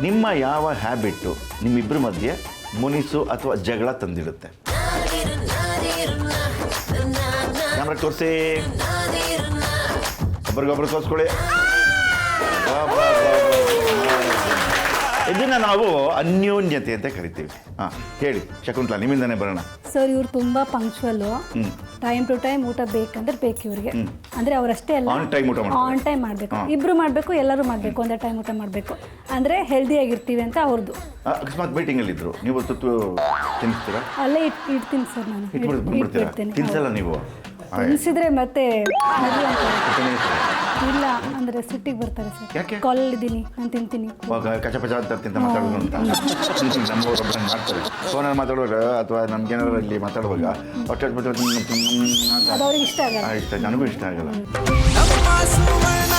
ನಿಮ್ಮ ಯಾವ ಹ್ಯಾಬಿಟ್ಟು ನಿಮ್ಮಿಬ್ಬರ ಮಧ್ಯೆ ಮುನಿಸು ಅಥವಾ ಜಗಳ ತಂದಿಡುತ್ತೆ? ಕ್ಯಾಮ್ರಾ ತೋರಿಸಿ. ಒಬ್ರಿಗೊಬ್ರು ತೋರಿಸ್ಕೊಳ್ಳಿ. ಇದನ್ನ ನಾವು ಅನ್ಯೋನ್ಯತೆ ಅಂತ ಕರಿತೀವಿ. ಹಾಂ ಹೇಳಿ ಶಕುಂತಲಾ ನಿಮ್ಮಿಂದನೇ ಬರೋಣ. ಸರ್ ಇವ್ರು ತುಂಬಾ punctual hmm. Time to time ಊಟ ಬೇಕಂದ್ರೆ ಬೇಕು ಇವ್ರಿಗೆ ಅಂದ್ರೆ ಅವರಷ್ಟೇ ಅಲ್ಲ ಊಟ. ಆನ್ ಟೈಮ್ ಮಾಡಬೇಕು. ಇಬ್ರು ಮಾಡಬೇಕು ಎಲ್ಲರೂ ಮಾಡಬೇಕು ಒಂದೇ ಟೈಮ್ ಊಟ ಮಾಡಬೇಕು. ಅಂದರೆ ಹೆಲ್ದಿ ಆಗಿರ್ತೀವಿ ಅಂತ ಅವ್ರದ್ದು ಆ, ಅಕಸ್ಮಾತ್ ಇದ್ರು. ನೀವು ತುತ್ತು ತಿನ್ನಿಸ್ತೀರಾ? ಅಲ್ಲೇ ಇಟ್ ಇಡ್ತೀನಿ ಸರ್ ನಾನು. ಇಟ್ಬಿಟ್ಟು ಇಟ್- ಬಂದ್ಬಿಡ್ತೀರಾ? ಇಟ್ಬಿಡ್ತೀನಿ ತಿನ್ಸಲ್ಲ ನೀವು? ತಿನ್ಸಿದ್ರೆ ಮತ್ತೆ ಮದ್ವೆ ಅಂತಾರೆ. ಇಲ್ಲ ಅಂದ್ರೆ ಸಿಟ್ಟಿಗೆ ಬರ್ತಾರೆ ಯಾಕೆ? ಸರ್ ಕಾಲಲ್ಲಿದ್ದೀನಿ ನಾನು ತಿಂತೀನಿ. ಇವಾಗ ಕಚ ಪಚ ಅಂತ ತಿಂತ ಮಾತಾಡೋದು ಅಂತ. ನಮ್ಮವ್ರೊಬ್ಬರು ಮಾಡ್ತಾರೆ. ಫೋನಲ್ಲಿ ಮಾತಾಡುವಾಗ ಅಥವಾ ನಮ್ಗೇನಾದ್ರು ಇಲ್ಲಿ ಮಾತಾಡುವಾಗ ಹೊಟ್ಟೆ ಬಿಟ್ಟು ಅದು ಅವ್ರಿಗೆ ಇಷ್ಟ ಆಗಲ್ಲ. ಇಷ್ಟ ನನಗೂ ಇಷ್ಟ ಆಗಲ್ಲ. ನಮ್ಮ ಸುವರ್ಣ